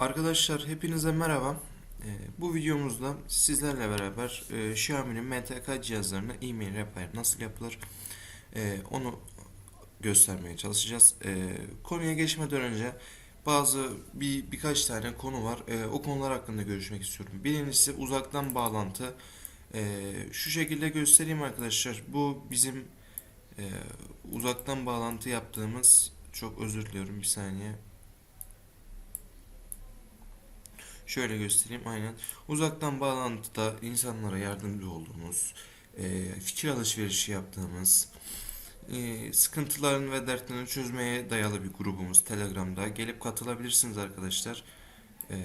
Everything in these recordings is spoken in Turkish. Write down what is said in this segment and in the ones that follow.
Arkadaşlar hepinize merhaba. Ee, bu videomuzda sizlerle beraber e, Xiaomi'nin MTK cihazlarına e-mail repair nasıl yapılır e, onu göstermeye çalışacağız. E, konuya geçmeden önce bazı bir birkaç tane konu var. O konular hakkında görüşmek istiyorum. Birincisi uzaktan bağlantı. Şu şekilde göstereyim arkadaşlar. Bu bizim uzaktan bağlantı yaptığımız çok özür diliyorum bir saniye. Şöyle göstereyim aynen. Uzaktan bağlantıda insanlara yardımcı olduğumuz, e, fikir alışverişi yaptığımız, e, sıkıntıların ve dertlerini çözmeye dayalı bir grubumuz Telegram'da. Gelip katılabilirsiniz arkadaşlar. E,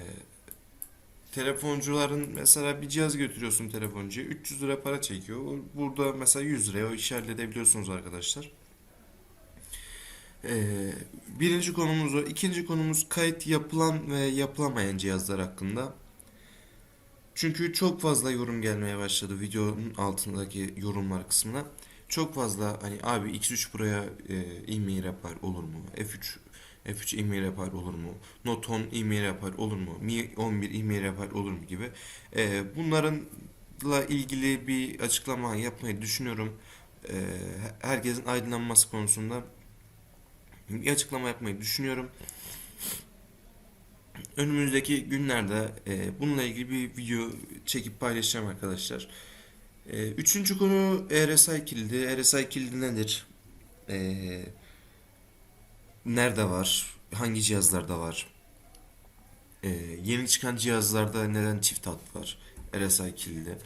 telefoncuların mesela bir cihaz götürüyorsun telefoncuya 300 lira para çekiyor. Burada mesela 100 liraya o işi halledebiliyorsunuz arkadaşlar. Ee, birinci konumuz o. İkinci konumuz kayıt yapılan ve yapılamayan cihazlar hakkında. Çünkü çok fazla yorum gelmeye başladı videonun altındaki yorumlar kısmına. Çok fazla hani abi X3 Pro'ya e, e-mail yapar olur mu? F3 F3 e-mail yapar olur mu? Note 10 e-mail yapar olur mu? Mi 11 e-mail yapar olur mu gibi. E, bunlarınla ilgili bir açıklama yapmayı düşünüyorum. E, herkesin aydınlanması konusunda bir açıklama yapmayı düşünüyorum. Önümüzdeki günlerde e, bununla ilgili bir video çekip paylaşacağım arkadaşlar. E, üçüncü konu RSI kilidi. RSI kilidi nedir? E, nerede var? Hangi cihazlarda var? E, yeni çıkan cihazlarda neden çift hat var? RSI kilidi.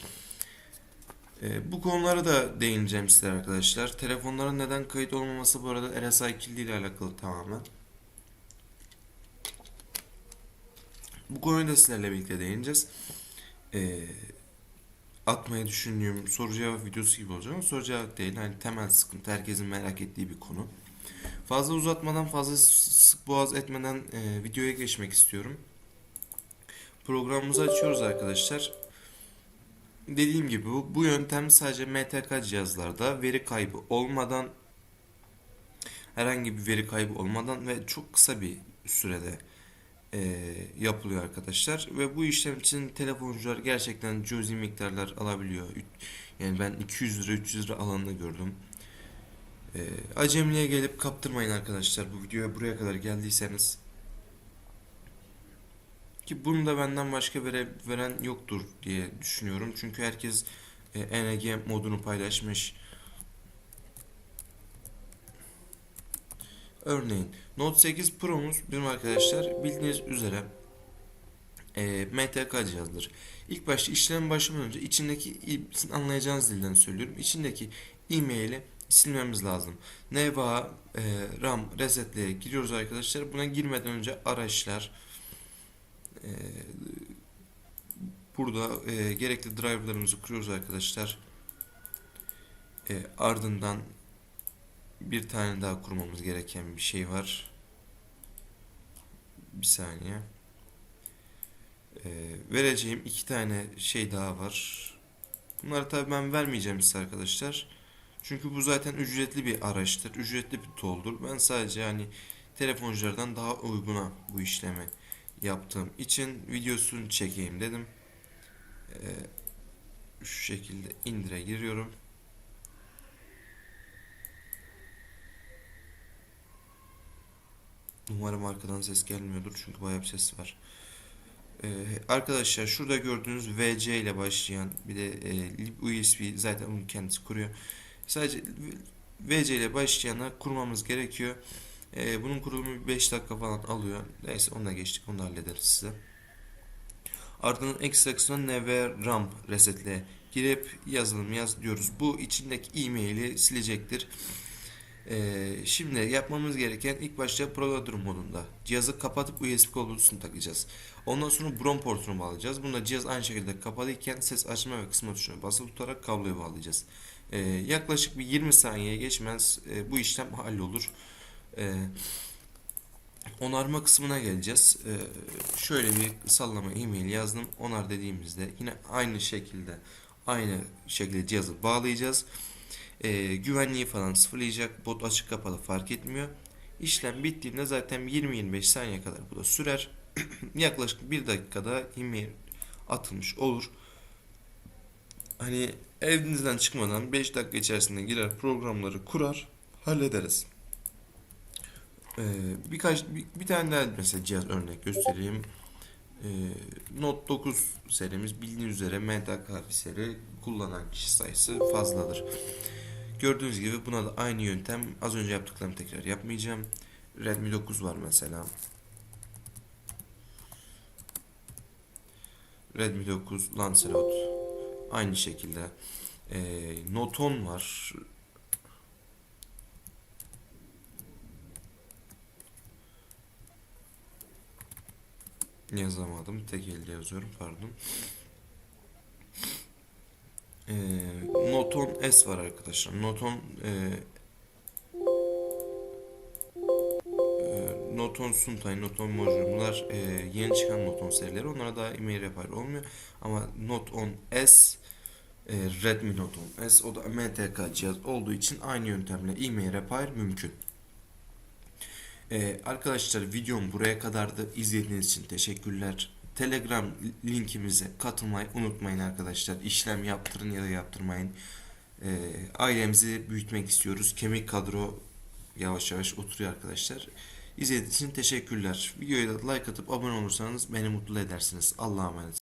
E, bu konulara da değineceğim size arkadaşlar. Telefonların neden kayıt olmaması bu arada RSI kilidi ile alakalı tamamen. Bu konuyu da sizlerle birlikte değineceğiz. E, atmayı düşündüğüm soru cevap videosu gibi olacak ama soru cevap değil. Hani temel sıkıntı herkesin merak ettiği bir konu. Fazla uzatmadan fazla sık boğaz etmeden e, videoya geçmek istiyorum. Programımızı açıyoruz arkadaşlar. Dediğim gibi bu, bu yöntem sadece MTK cihazlarda veri kaybı olmadan herhangi bir veri kaybı olmadan ve çok kısa bir sürede e, yapılıyor arkadaşlar. Ve bu işlem için telefoncular gerçekten cüzi miktarlar alabiliyor. Yani ben 200 lira 300 lira alanını gördüm. E, acemliğe gelip kaptırmayın arkadaşlar. Bu videoya buraya kadar geldiyseniz. Ki bunu da benden başka vere, veren yoktur diye düşünüyorum. Çünkü herkes e, NG modunu paylaşmış. Örneğin Note 8 Pro'muz bizim arkadaşlar bildiğiniz üzere e, MTK cihazdır. İlk başta işlem başlamadan önce içindeki sizin anlayacağınız dilden söylüyorum. İçindeki e-maili silmemiz lazım. NVA, e, RAM, resetleye giriyoruz arkadaşlar. Buna girmeden önce araçlar e, burada e, gerekli driverlarımızı kuruyoruz arkadaşlar. E, ardından bir tane daha kurmamız gereken bir şey var. Bir saniye. E, vereceğim iki tane şey daha var. Bunları tabi ben vermeyeceğim size arkadaşlar. Çünkü bu zaten ücretli bir araçtır. Ücretli bir tool'dur. Ben sadece hani telefonculardan daha uyguna bu işlemi yaptığım için videosunu çekeyim dedim. Ee, şu şekilde indire giriyorum. Umarım arkadan ses gelmiyordur çünkü bayağı bir ses var. Ee, arkadaşlar şurada gördüğünüz VC ile başlayan bir de e, USB zaten onun kendisi kuruyor. Sadece VC ile başlayana kurmamız gerekiyor. Ee, bunun kurulumu 5 dakika falan alıyor. Neyse onunla geçtik. Onu da hallederiz size. Ardından ekstra kısmına NV RAM resetle girip yazılım yaz diyoruz. Bu içindeki e-maili silecektir. Ee, şimdi yapmamız gereken ilk başta Proloader modunda cihazı kapatıp USB kablosunu takacağız. Ondan sonra Brom portunu bağlayacağız. Bunda cihaz aynı şekilde kapalıyken ses açma ve kısma tuşuna basılı tutarak kabloyu bağlayacağız. Ee, yaklaşık bir 20 saniye geçmez e, bu işlem hallolur. Ee, onarma kısmına geleceğiz. Ee, şöyle bir sallama e-mail yazdım. Onar dediğimizde yine aynı şekilde aynı şekilde cihazı bağlayacağız. Ee, güvenliği falan sıfırlayacak. Bot açık kapalı fark etmiyor. İşlem bittiğinde zaten 20-25 saniye kadar bu da sürer. yaklaşık bir dakikada e-mail atılmış olur. Hani evinizden çıkmadan 5 dakika içerisinde girer programları kurar hallederiz. Ee, birkaç bir, bir tane daha mesela cihaz örnek göstereyim. Ee, Note 9 serimiz bildiğiniz üzere MTK bir seri kullanan kişi sayısı fazladır. Gördüğünüz gibi buna da aynı yöntem az önce yaptıklarımı tekrar yapmayacağım. Redmi 9 var mesela. Redmi 9 Lancelot aynı şekilde. Ee, Note 10 var. Yazamadım. Tek elde yazıyorum. Pardon. Note 10 S var arkadaşlar. Note 10 e, e, Note 10 Suntay, Note 10 Mojo bunlar e, yeni çıkan Note 10 serileri. Onlara daha email yapar olmuyor. Ama Note 10 S e, Redmi Note 10 S o da MTK cihaz olduğu için aynı yöntemle e-mail repair mümkün. Ee, arkadaşlar videom buraya kadardı. İzlediğiniz için teşekkürler. Telegram linkimize katılmayı unutmayın arkadaşlar. İşlem yaptırın ya da yaptırmayın. Ee, ailemizi büyütmek istiyoruz. Kemik kadro yavaş yavaş oturuyor arkadaşlar. İzlediğiniz için teşekkürler. Videoya da like atıp abone olursanız beni mutlu edersiniz. Allah'a emanet.